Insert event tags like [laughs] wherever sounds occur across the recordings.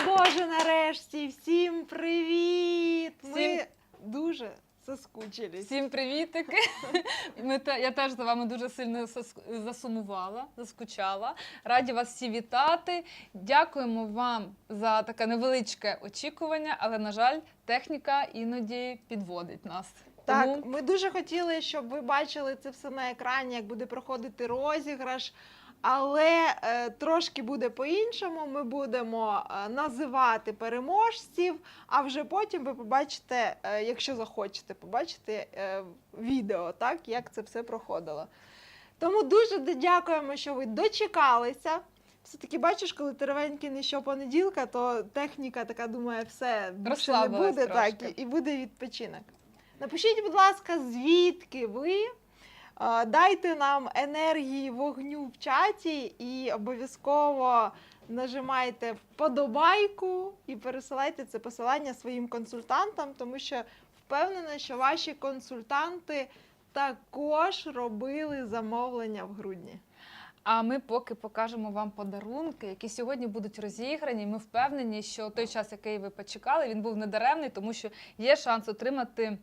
Боже, нарешті! Всім привіт! Ми Всім- дуже заскучились. Всім привітики! [laughs] Ми те- я теж за вами дуже сильно сос- засумувала, заскучала. Раді вас всі вітати. Дякуємо вам за таке невеличке очікування, але, на жаль, техніка іноді підводить нас. Так, Тому ми дуже хотіли, щоб ви бачили це все на екрані, як буде проходити розіграш. Але е, трошки буде по-іншому. Ми будемо е, називати переможців, а вже потім ви побачите, е, якщо захочете, побачите е, відео, так, як це все проходило. Тому дуже дякуємо, що ви дочекалися. Все-таки бачиш, коли теревеньки не щопонеділка, то техніка така думає, все більше не буде так, трошки. і, і буде відпочинок. Напишіть, будь ласка, звідки ви. Е, Дайте нам енергії вогню в чаті і обов'язково нажимайте вподобайку і пересилайте це посилання своїм консультантам, тому що впевнена, що ваші консультанти також робили замовлення в грудні. А ми поки покажемо вам подарунки, які сьогодні будуть розіграні. Ми впевнені, що той час, який ви почекали, він був недаремний, тому що є шанс отримати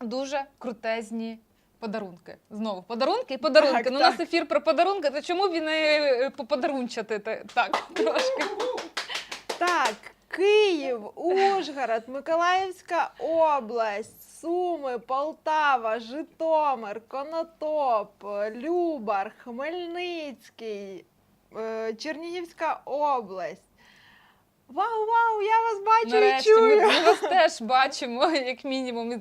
дуже крутезні. Подарунки. Знову подарунки і подарунки. Так, ну, у нас ефір про подарунки, то чому б і не е, поподарунчати так [laughs] трошки? Так, Київ, Ужгород, Миколаївська область, Суми, Полтава, Житомир, Конотоп, Любар, Хмельницький, е, Чернігівська область. Вау, вау, я вас бачу Нарешті і ми, чую. ми вас теж бачимо, [laughs] як мінімум, і,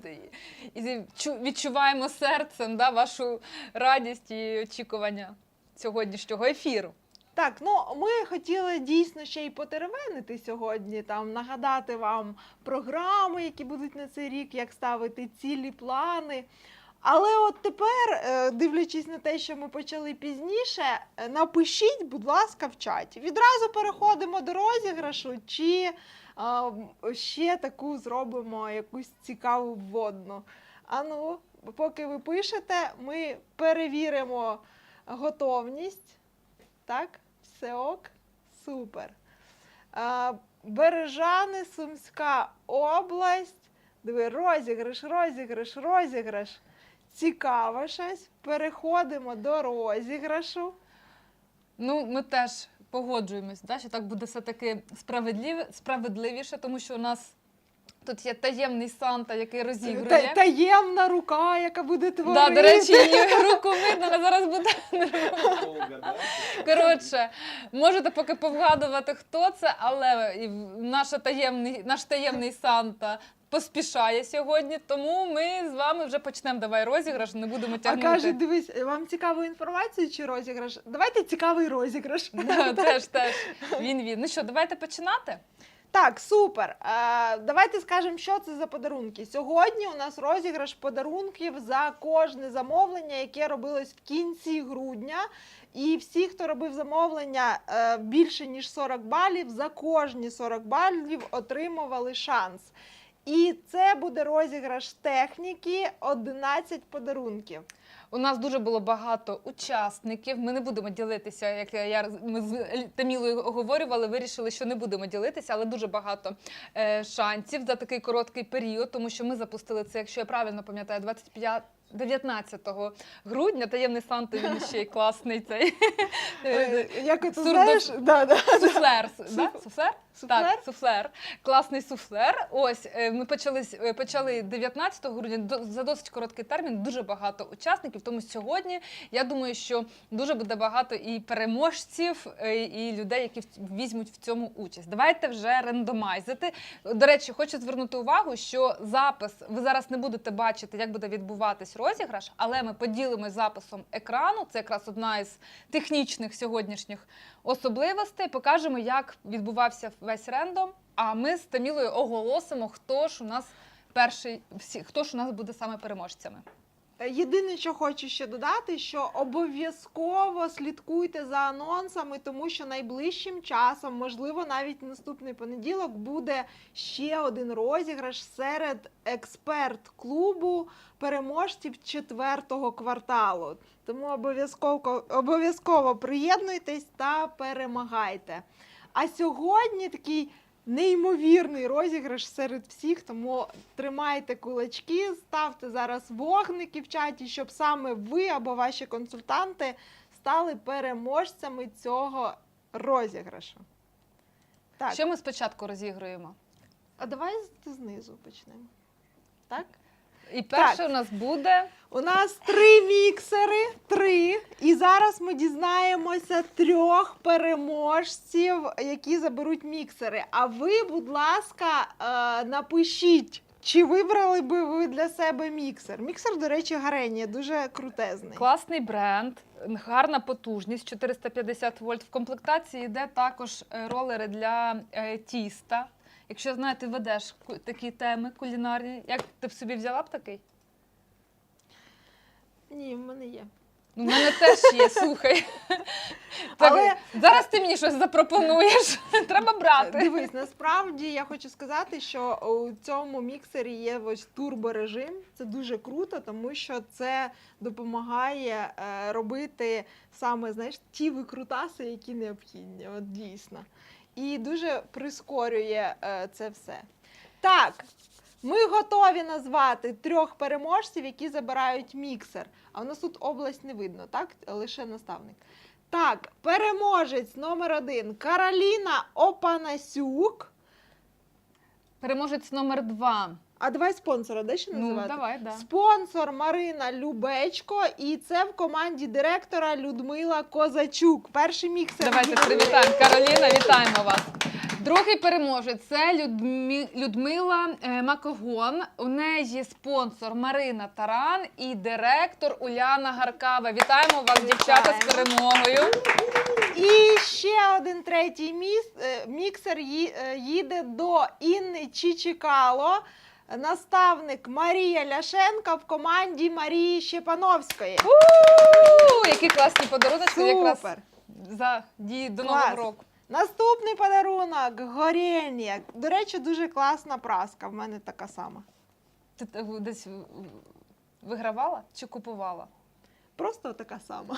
і чу- відчуваємо серцем да, вашу радість і очікування сьогоднішнього ефіру. Так, ну ми хотіли дійсно ще й потеревенити сьогодні, там нагадати вам програми, які будуть на цей рік, як ставити цілі плани. Але от тепер, е, дивлячись на те, що ми почали пізніше, е, напишіть, будь ласка, в чаті. Відразу переходимо до розіграшу, чи ще таку зробимо якусь цікаву вводну. А ну, поки ви пишете, ми перевіримо готовність. Так, все ок, супер. Бережани, Сумська область. Диви, розіграш, розіграш, розіграш. Цікаво щось. Переходимо до розіграшу. Ну, ми теж погоджуємось, да, що так буде все-таки справедливі, справедливіше, тому що у нас тут є таємний Санта, який розігрує. Та- таємна рука, яка буде творити. Да, до речі, її [laughs] руку видно, вона зараз буде. Коротше, можете поки повгадувати, хто це, але наша таємний, наш таємний Санта поспішає сьогодні, тому ми з вами вже почнемо давай розіграш, не будемо а тягнути. каже, дивись, вам цікаву інформацію чи розіграш? Давайте цікавий розіграш. [laughs] Да, теж, теж. Він він. Ну що, давайте починати? Так, супер. Е, давайте скажемо, що це за подарунки. Сьогодні у нас розіграш подарунків за кожне замовлення, яке робилось в кінці грудня. І всі, хто робив замовлення е, більше ніж 40 балів, за кожні 40 балів отримували шанс. І це буде розіграш техніки 11 подарунків. У нас дуже було багато учасників. Ми не будемо ділитися, як я, ми з Тамілою оговорювали, вирішили, що не будемо ділитися, але дуже багато е, шансів за такий короткий період, тому що ми запустили це, якщо я правильно пам'ятаю, 25 19 грудня. Таємний Санта він ще й класний цей Е, Як ти знаєш? Да, да. суфлер. Да? Суфлер? Так, суфлер, класний суфлер. Ось е, ми почали е, почали 19 грудня за досить короткий термін. Дуже багато учасників. Тому сьогодні я думаю, що дуже буде багато і переможців, і людей, які візьмуть в цьому участь. Давайте вже рандомайзити. До речі, хочу звернути увагу, що запис ви зараз не будете бачити, як буде відбуватись розіграш, але ми поділимо записом екрану. Це якраз одна із технічних сьогоднішніх особливостей. Покажемо, як відбувався весь рендом. А ми з Тамілою оголосимо, хто ж у нас перший, хто ж у нас буде саме переможцями. Е, Єдине, що хочу ще додати, що обов'язково слідкуйте за анонсами, тому що найближчим часом, можливо, навіть наступний понеділок, буде ще один розіграш серед експерт-клубу переможців четвертого кварталу. Тому обов'язково обов'язково приєднуйтесь та перемагайте. А сьогодні такий неймовірний розіграш серед всіх. Тому тримайте кулачки, ставте зараз вогники в чаті, щоб саме ви або ваші консультанти стали переможцями цього розіграшу. Так, Що ми спочатку розігруємо? а давай з- знизу почнемо. Так? І перше у нас буде У нас три міксери, три. І зараз ми дізнаємося трьох переможців, які заберуть міксери. А ви, будь ласка, е, напишіть, чи вибрали би ви для себе міксер. Міксер, до речі, Гаренія, дуже крутезний. класний бренд, гарна потужність 450 вольт. В комплектації йде також е, ролери для е, тіста. Якщо знаєте, ведеш такі теми кулінарні, як ти б собі взяла б такий? Ні, в мене є. Ну, в мене теж є, [laughs] слухай. Так, Але- Зараз ти мені щось запропонуєш. [laughs] Треба брати. Дивись, насправді я хочу сказати, що у цьому міксері є ось турборежим. Це дуже круто, тому що це допомагає е, робити саме знаєш ті викрутаси, які необхідні. От дійсно. І дуже прискорює е, це все. Так. Ми готові назвати трьох переможців, які забирають міксер. А у нас тут область не видно, так? Лише наставник. Так, переможець номер один Кароліна Опанасюк. Переможець номер два. А давай спонсора, де ще Ну, називати? давай, да. Спонсор Марина Любечко, і це в команді директора Людмила Козачук. Перший міксер. Давайте привітаємо. Кароліна, вітаємо вас. Другий переможець це Людмі... Людмила е, Макогон. У неї спонсор Марина Таран і директор Уляна Гаркава. Вітаємо вас, дівчата, з перемогою. І ще один третій міс... е, міксер ї- е, їде до Інни Чичикало. Наставник Марія Ляшенка в команді Марії Щепановської. У, які класні подарунки якраз Супер! за дії до Клас. нового року. Наступний подарунок горіння. До речі, дуже класна праска. В мене така сама. Ти е, десь е, вигравала чи купувала? Просто така сама.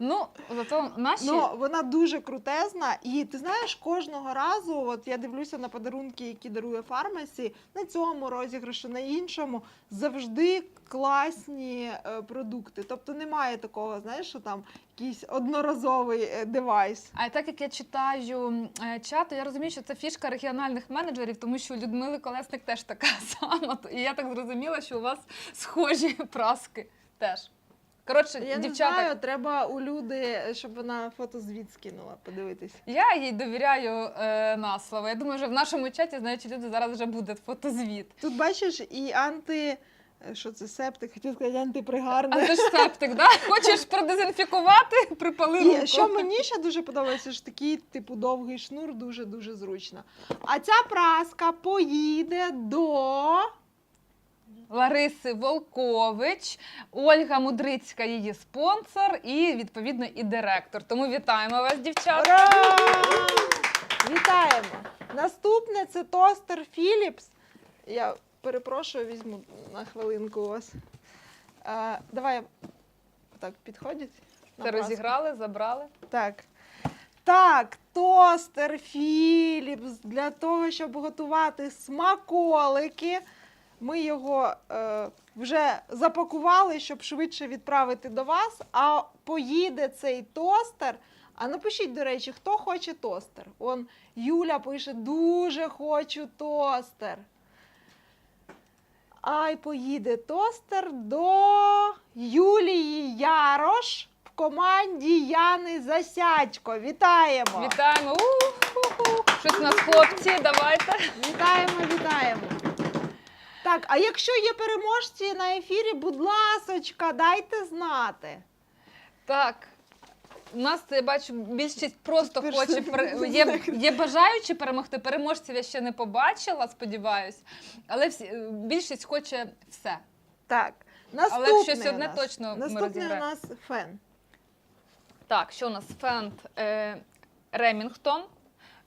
Ну, зато наші Ну, вона дуже крутезна. І ти знаєш, кожного разу, от я дивлюся на подарунки, які дарує фармасі, на цьому розіграші, на іншому, завжди класні е, продукти. Тобто немає такого, знаєш, що там якийсь одноразовий е, девайс. А так як я читаю е, чат, я розумію, що це фішка регіональних менеджерів, тому що у Людмили Колесник теж така [laughs] сама. І я так зрозуміла, що у вас схожі [laughs] праски теж. Коротше, Я не дівчата, знаю, треба у люди, щоб вона фотозвіт скинула, подивитись. я їй довіряю е, на слово. Я думаю, що в нашому чаті знаючи люди зараз вже буде фотозвіт. Тут бачиш і анти. е, Що це септик? Хотів сказати антипригарне. Антисептик, да? Хочеш продезінфікувати? Припали руку. І що мені ще дуже подобається, що такий типу довгий шнур дуже дуже зручно. А ця праска поїде до Лариси Волкович, Ольга Мудрицька, її спонсор, і відповідно і директор. Тому вітаємо вас, дівчата. Ура! Вітаємо! Наступне це тостер Philips. Я перепрошую, візьму на хвилинку у вас. А, давай так підходять. на Це розіграли, забрали. Так. Так, тостер Philips для того, щоб готувати смаколики. Ми його е, вже запакували, щоб швидше відправити до вас. А поїде цей тостер. А напишіть, до речі, хто хоче тостер? Он Юля пише: дуже хочу тостер. Ай, поїде тостер до Юлії Ярош в команді Яни Засядько. Вітаємо! Вітаємо! У-ху-ху. Щось у нас хлопці, давайте. Вітаємо, вітаємо. Так, а якщо є переможці на ефірі, будь ласочка, дайте знати. Так. У нас я бачу, більшість просто Тепер хоче пере- є, є бажаючі перемогти. Переможців я ще не побачила, сподіваюсь. Але всі, більшість хоче все. Так, наступний щось у одне нас. точно ми Наступний у розіграємо. нас фен. Так, що у нас фенд е, Ремінгтон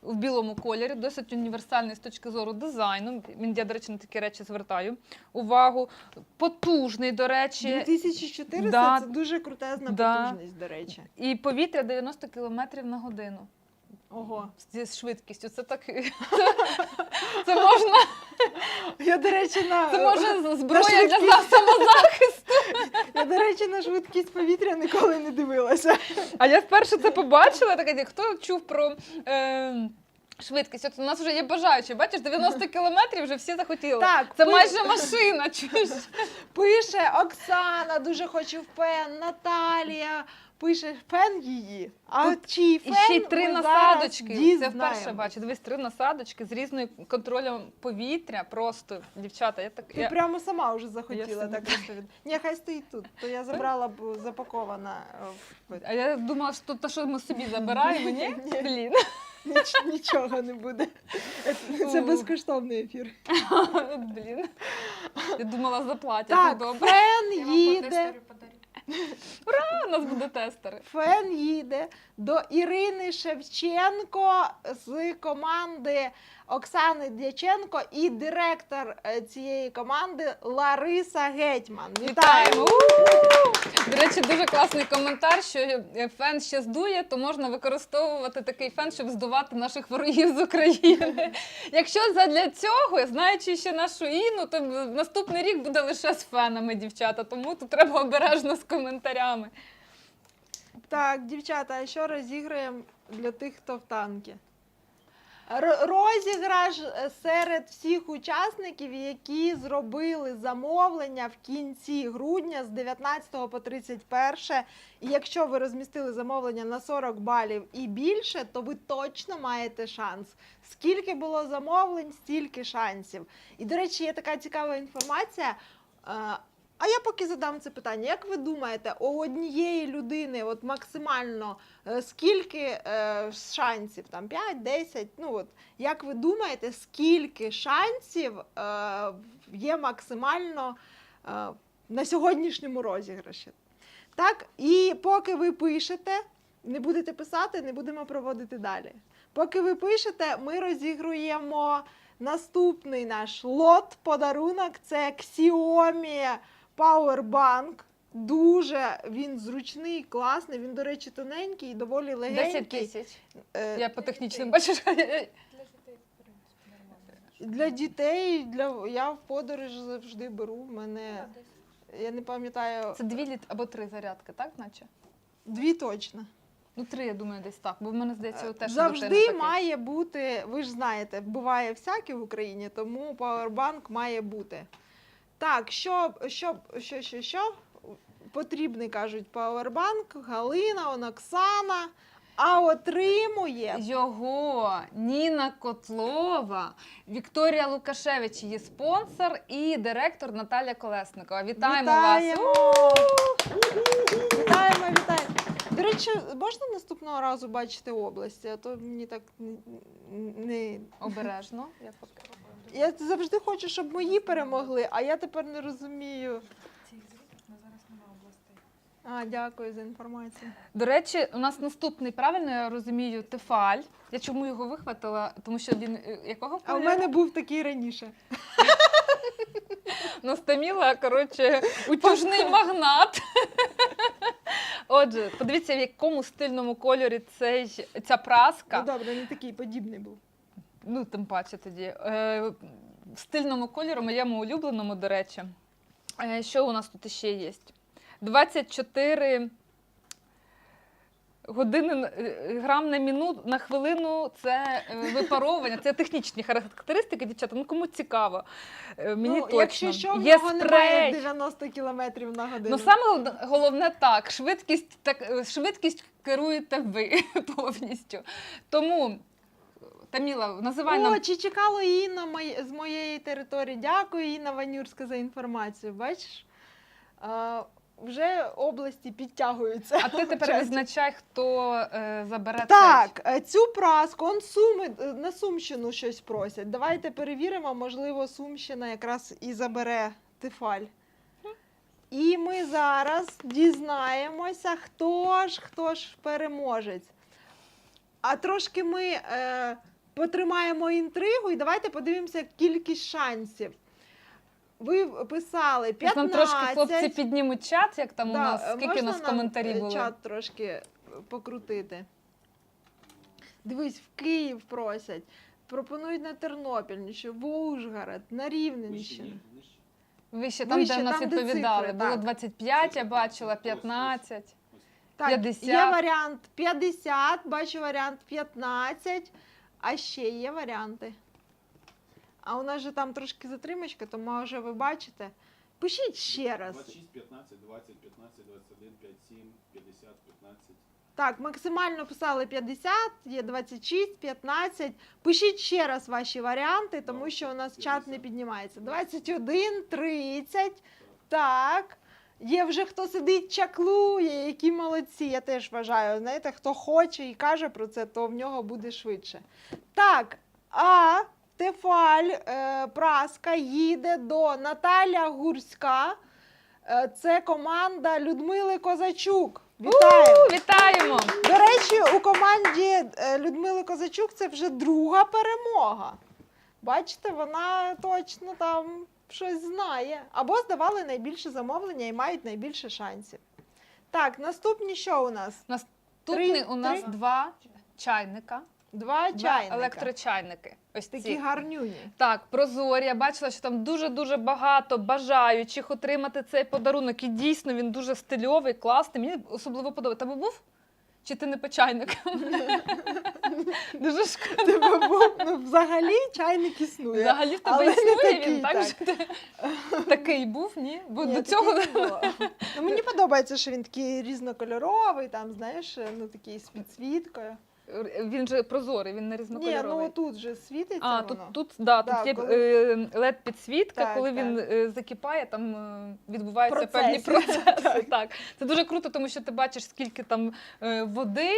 в білому кольорі, досить універсальний з точки зору дизайну. Я, до речі, на такі речі звертаю увагу. Потужний, до речі, 2400 Да. це дуже крутезна Да. потужність, до речі. і повітря 90 км на годину. Ого. зі швидкістю. Це так. [laughs] Це можна, Я, до речі, на, це може зброя для самозахисту. [laughs] я, до речі, на швидкість повітря ніколи не дивилася. А я вперше це побачила. Така, хто чув про. Е, Швидкість, от у нас вже є бажаючі, бачиш, 90 кілометрів вже всі захотіли. Так, це пи- майже машина. Чуєш? [laughs] Пише Оксана, дуже хочу в Наталія. Пише фен її. А Тут чий І фен ще й три ми зараз насадочки. Це вперше бачу. Дивись, три насадочки з різною контролем повітря. Просто дівчата. Я так Ти я... прямо сама вже захотіла собі так розповідати. Ні, хай стоїть тут, то я забрала б запакована. е, в- А я думала, що те, що ми собі забираємо, ні? [laughs] Ні. Блін. Ніч- Нічого не буде. Це Фу. безкоштовний ефір. [laughs] Блін. Я думала, заплатять. Так, Ну, добре. фен їде. А, у нас буде тестери. Фен їде до Ірини Шевченко з команди Оксани Дяченко і директор е, цієї команди Лариса Гетьман. Вітаємо! До речі, дуже класний коментар, що е, фен ще здує, то можна використовувати такий фен, щоб здувати наших ворогів з України. Якщо задля цього, знаючи ще нашу Інну, то наступний рік буде лише з фенами, дівчата. Тому тут треба обережно з коментарями. Так, дівчата, а що розіграємо для тих, хто в танкі? Розіграш е, серед всіх учасників, які зробили замовлення в кінці грудня з 19 по 31. І якщо ви розмістили замовлення на 40 балів і більше, то ви точно маєте шанс. Скільки було замовлень, стільки шансів. І, до речі, є така цікава інформація. А я поки задам це питання. Як ви думаєте, у однієї людини от максимально е, скільки е, шансів? Там 5, 10? Ну от як ви думаєте, скільки шансів е, є максимально е, на сьогоднішньому розіграші? Так, і поки ви пишете, не будете писати, не будемо проводити далі. Поки ви пишете, ми розігруємо наступний наш лот подарунок. Це Xiaomi Powerbank. Дуже він зручний, класний. Він, до речі, тоненький і доволі 10 легенький. тисяч. Е, Я по технічним бачиш. Для дітей, для я в подорож завжди беру. В мене я не пам'ятаю Це дві літ або три зарядки, так, наче? дві точно. Ну, три, я думаю, десь так. Бо в мене здається, теж Завжди має бути. Ви ж знаєте, буває всяке в Україні, тому павербанк має бути. Так, що, що, що, що, що? Потрібний кажуть павербанк, Галина, он Оксана. А отримує Його Ніна Котлова, Вікторія Лукашевич, її спонсор і директор Наталя Колесникова. Вітаємо, Вітаємо! вас! Вітаємо, вітаємо. До речі, можна наступного разу бачити області, а то мені так не- не. Обережно. Я поки- Я завжди хочу, щоб мої перемогли, а я тепер не розумію. А, дякую за інформацію. До речі, у нас наступний, правильно я розумію, Тефаль. Я чому його вихватила? Тому що він е, якого А у кольору? мене був такий раніше. [laughs] Ну, Стаміла, коротше, утюжний магнат. [laughs] Отже, подивіться, в якому стильному кольорі цей, ця праска. Ну добре, не такий подібний був. Ну, тим паче тоді. Е, в стильному кольору, моєму улюбленому, до речі. Е, що у нас тут ще є? 24 години е, грам на мінуту на хвилину це е, випаровування, це технічні характеристики, дівчата. Ну кому цікаво. Е, Мені ну, точно. якщо що, в Є нього немає спрей. 90 км на годину. Ну саме головне- так, швидкість так швидкість керуєте ви [laughs] повністю. Тому Таміла, називай О, нам чи чекала Інна з моєї території. Дякую, Інна Ванюрська, за інформацію. Бачиш? А, вже області підтягуються. А ти [laughs] тепер визначай, хто е, забере Так, е, цю праску, он суми е, на Сумщину щось просять. Давайте перевіримо, можливо, Сумщина якраз і забере Тефаль. І ми зараз дізнаємося, хто ж, хто ж переможець. А трошки ми е, потримаємо інтригу і давайте подивимося кількість шансів. Ви писали цей. 15. Нам трошки хлопці піднімуть чат, як там у Да, нас, скільки у можна нас нам, коментарів е, було. Чат трошки е, покрутити. Дивись, в Київ просять, пропонують на Тернопільщину, в Ужгород, на Рівненщину. Вище там, Вище, де в нас там, де відповідали. цифри, Було так. 25, я бачила, 15. Так, 50. є варіант 50, бачу варіант 15, а ще є варіанти. А у нас же там трошки затримочка, то може ви бачите. Пишіть ще раз. 26, 15, 20, 15, 21, 5, 7, 50, 15. Так, максимально писали 50, є 26, 15. Пишіть ще раз ваші варіанти, тому що у нас чат не піднімається. 21, 30. Так. Є вже хто сидить, чаклує, які молодці. Я теж вважаю. Знаєте, хто хоче і каже про це, то в нього буде швидше. Так, а Тефаль е, Праска їде до Наталя Гурська. Е, це команда Людмили Козачук. Вітаємо! Вітаємо! До речі, у команді е, Людмили Козачук це вже друга перемога. Бачите, вона точно там щось знає. Або здавали найбільше замовлення і мають найбільше шансів. Так, наступні що у нас? Наступний Три- у нас три. два чайника, Два два чайника. електрочайники. Ось Такі ці. гарнюні. Так, прозорі. Я бачила, що там дуже-дуже багато бажаючих отримати цей подарунок. І дійсно він дуже стильовий, класний. Мені особливо подобається. Тебе був? Чи ти не по чайникам? [laughs] Дуже шкода. Ну, взагалі чайник існує. Взагалі в тебе існує такий, він так, так. що ти такий був, ні? Бо Ні, до цього ну, мені [laughs] подобається, що він такий різнокольоровий, там, знаєш, ну такий з підсвіткою. він же прозорий, він не Ні, ну тут же світиться А, воно. тут, тут, да, Да, тут є коли- led підсвітка, Так, коли так. він е, закипає, там е, відбуваються Процеси. [laughs] певні процеси. Так. Це дуже круто, тому що ти бачиш, скільки там е, води,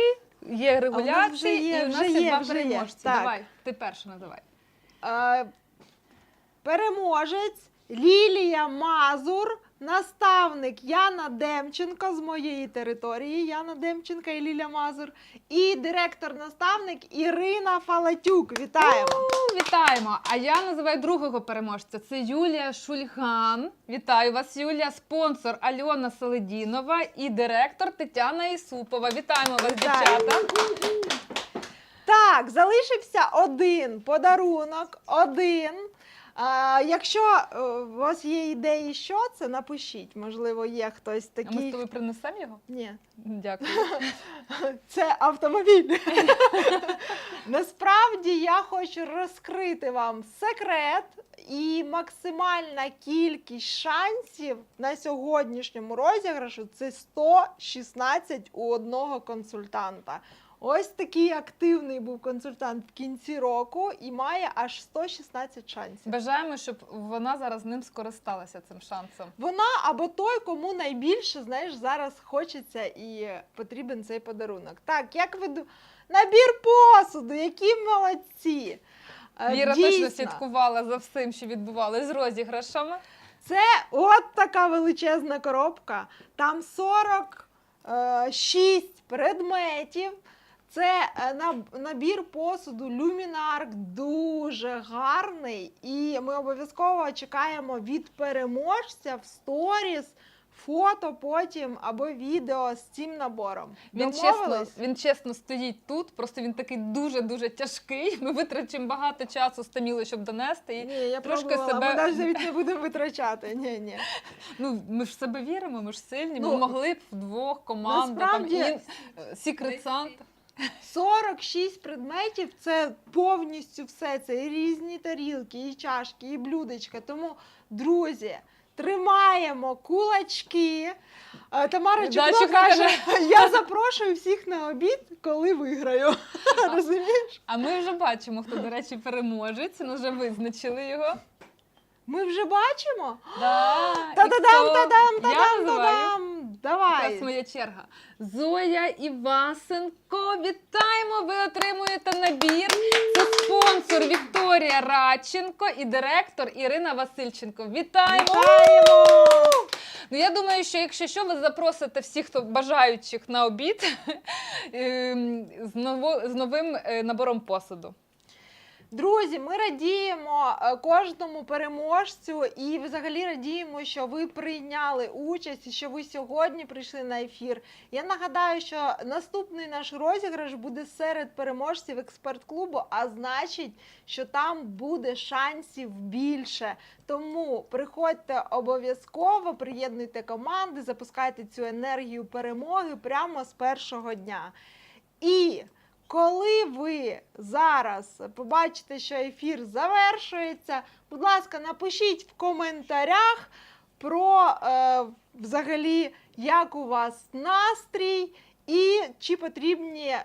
є регуляції, вже є, і в нас вже є, є, два вже є. переможці. Так. Давай, ти перша називай. Е, переможець Лілія Мазур, наставник Яна Демченко з моєї території, Яна Демченко і Лілія Мазур, і директор-наставник Ірина Фалатюк. Вітаємо! Ну, Вітаємо! А я називаю другого переможця. Це Юлія Шульган. Вітаю вас, Юлія, спонсор Альона Селедінова і директор Тетяна Ісупова. Вітаємо вас, Вітаю. дівчата. Так, залишився один подарунок, один. А, якщо е, у вас є ідеї, що це, напишіть. Можливо, є хтось А ми з такий. тобою принесемо його? Ні, Дякую. [laughs] це автомобіль. [laughs] Насправді я хочу розкрити вам секрет і максимальна кількість шансів на сьогоднішньому розіграшу це 116 у одного консультанта. Ось такий активний був консультант в кінці року і має аж 116 шансів. Бажаємо, щоб вона зараз ним скористалася цим шансом. Вона або той, кому найбільше знаєш, зараз хочеться і потрібен цей подарунок. Так, як ви набір посуду, які молодці. Е, Віра дійсно, точно слідкувала за всім, що відбувалося з розіграшами. Це от така величезна коробка. Там 46 предметів. Це е, набір посуду Luminark дуже гарний. І ми обов'язково чекаємо від переможця в сторіс фото потім або відео з цим набором. Він чесно, він чесно стоїть тут, просто він такий дуже-дуже тяжкий. Ми витрачимо багато часу з щоб донести. І, Ні, я трошки пробувала, себе- ми навіть навіть не будемо витрачати. Ні, ні. [laughs] ну, ми ж в себе віримо, ми ж сильні. Ну, ми могли б вдвох команда, насправді, там, і, Secret Santa. 46 предметів це повністю все. Це і різні тарілки, і чашки, і блюдечка. Тому, друзі, тримаємо кулачки. Е, Тамара Да, каже: я запрошую всіх на обід, коли виграю. [laughs] Розумієш? А ми вже бачимо, хто, до речі, переможець. Ми вже визначили його. Ми вже бачимо. Да. Та-да-дам, та-дам, та-дам, та-дам. Зараз моя черга. Зоя Івасенко, вітаємо! Ви отримуєте набір. Це спонсор Вікторія Радченко і директор Ірина Васильченко. Вітаємо! Вітаємо! Ну я думаю, що якщо що, ви запросите всіх, хто бажаючих на обід [laughs] ем, з, ново, з новим е, набором посуду. Друзі, ми радіємо е, кожному переможцю і взагалі радіємо, що ви прийняли участь і що ви сьогодні прийшли на ефір. Я нагадаю, що наступний наш розіграш буде серед переможців експерт-клубу, а значить, що там буде шансів більше. Тому приходьте обов'язково, приєднуйте команди, запускайте цю енергію перемоги прямо з першого дня. І коли ви зараз побачите, що ефір завершується, будь ласка, напишіть в коментарях про е, взагалі, як у вас настрій, і чи потрібні е,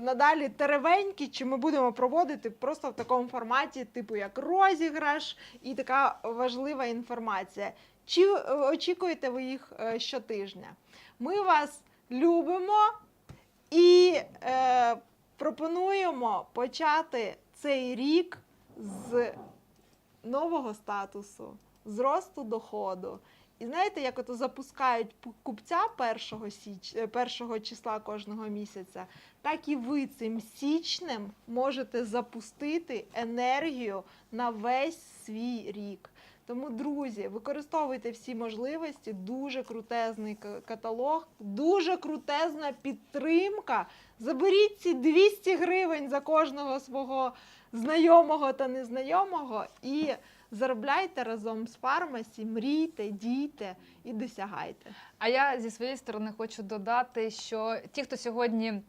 надалі теревеньки, чи ми будемо проводити просто в такому форматі, типу як розіграш, і така важлива інформація. Чи е, очікуєте ви їх е, щотижня? Ми вас любимо. І е, пропонуємо почати цей рік з нового статусу, з росту доходу. І знаєте, як ото запускають купця 1, січ... е, 1 числа кожного місяця, так і ви цим січнем можете запустити енергію на весь свій рік. Тому, друзі, використовуйте всі можливості. Дуже крутезний каталог, дуже крутезна підтримка. Заберіть ці 200 гривень за кожного свого знайомого та незнайомого і заробляйте разом з фармасі, мрійте, дійте і досягайте. А я зі своєї сторони хочу додати, що ті, хто сьогодні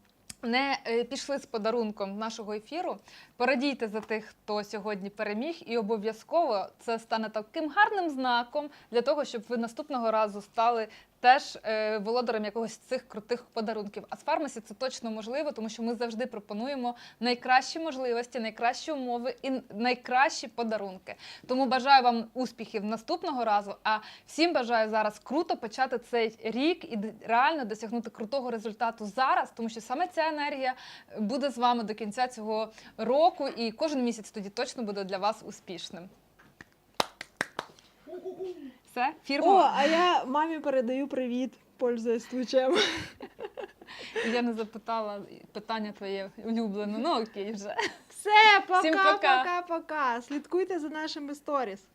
не е, пішли з подарунком нашого ефіру, порадійте за тих, хто сьогодні переміг, і обов'язково це стане таким гарним знаком для того, щоб ви наступного разу стали теж е, володарем якогось цих крутих подарунків. А з фармасі це точно можливо, тому що ми завжди пропонуємо найкращі можливості, найкращі умови і найкращі подарунки. Тому бажаю вам успіхів наступного разу. А всім бажаю зараз круто почати цей рік і реально досягнути крутого результату зараз, тому що саме ця енергія буде з вами до кінця цього року, і кожен місяць тоді точно буде для вас успішним. Все, фірма. О, а я мамі передаю привіт, пользуюсь случаєм. Я не запитала питання твоє улюблене. Ну окей, вже. Все, Всім пока, пока. пока, пока. Слідкуйте за нашими сторіс.